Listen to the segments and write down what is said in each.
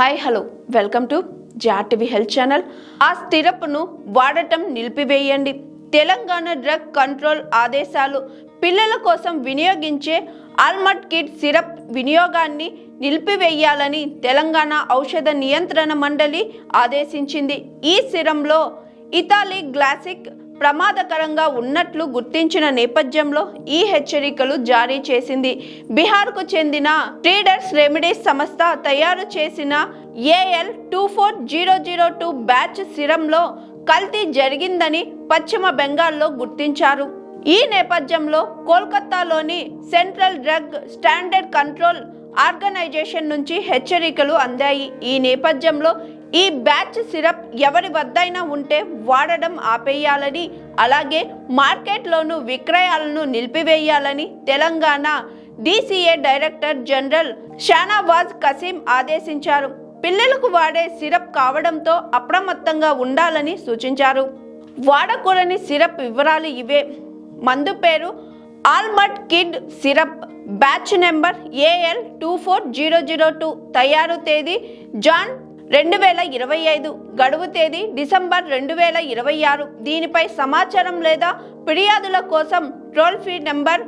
Hi hello. Welcome to జాటివి health channel. ఆ స్థిరపును వాడటం నిలిపివేయండి. తెలంగాణ డ్రగ్ కంట్రోల్ ఆదేశాలు పిల్లల కోసం వినియోగించే ఆల్మట్ కిడ్ సిరప్ వినియోగాన్ని నిలిపివేయాలని తెలంగాణ ఔషధ నియంత్రణ మండలి ఆదేశించింది. ఈ సిరంలో ఇతాలీ గ్లాసిక్ ప్రమాదకరంగా ఉన్నట్లు గుర్తించిన నేపథ్యంలో ఈ హెచ్చరికలు జారీ చేసింది. బీహార్కు చెందిన ట్రీడర్స్ రెమెడీస్ సంస్థ తయారు చేసిన AL two four zero zero two batch సిరంలో కల్తీ జరిగిందని పశ్చిమ బెంగాల్లో గుర్తించారు. ఈ నేపథ్యంలో కోల్కతాలోని central drug standard control organisation నుంచి హెచ్చరికలు అందాయి. ఈ నేపథ్యంలో ఈ బ్యాచ్ సిరప్ ఎవరి వద్దైనా ఉంటే వాడడం ఆపేయాలని అలాగే మార్కెట్లోను విక్రయాలను నిలిపివేయాలని Telangana DCA director general Shanawaz Kasim ఆదేశించారు. పిల్లలకు వాడే సిరప్ కావడంతో అప్రమత్తంగా ఉండాలని సూచించారు. వాడకూడని సిరప్ వివరాలు ఇవే. మందు పేరు Almont kid syrup. Batch number AL two four zero zero two. తయారు తేదీ జాన్ రెండు వేల ఇరవై ఐదు. గడువు తేదీ డిసెంబర్ రెండు వేల ఇరవై ఆరు. దీనిపై సమాచారం లేదా ఫిర్యాదుల కోసం toll free number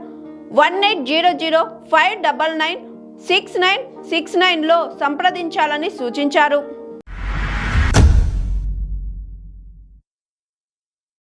one eight zero zero five double nine six nine six నైన్లో సంప్రదించాలని సూచించారు.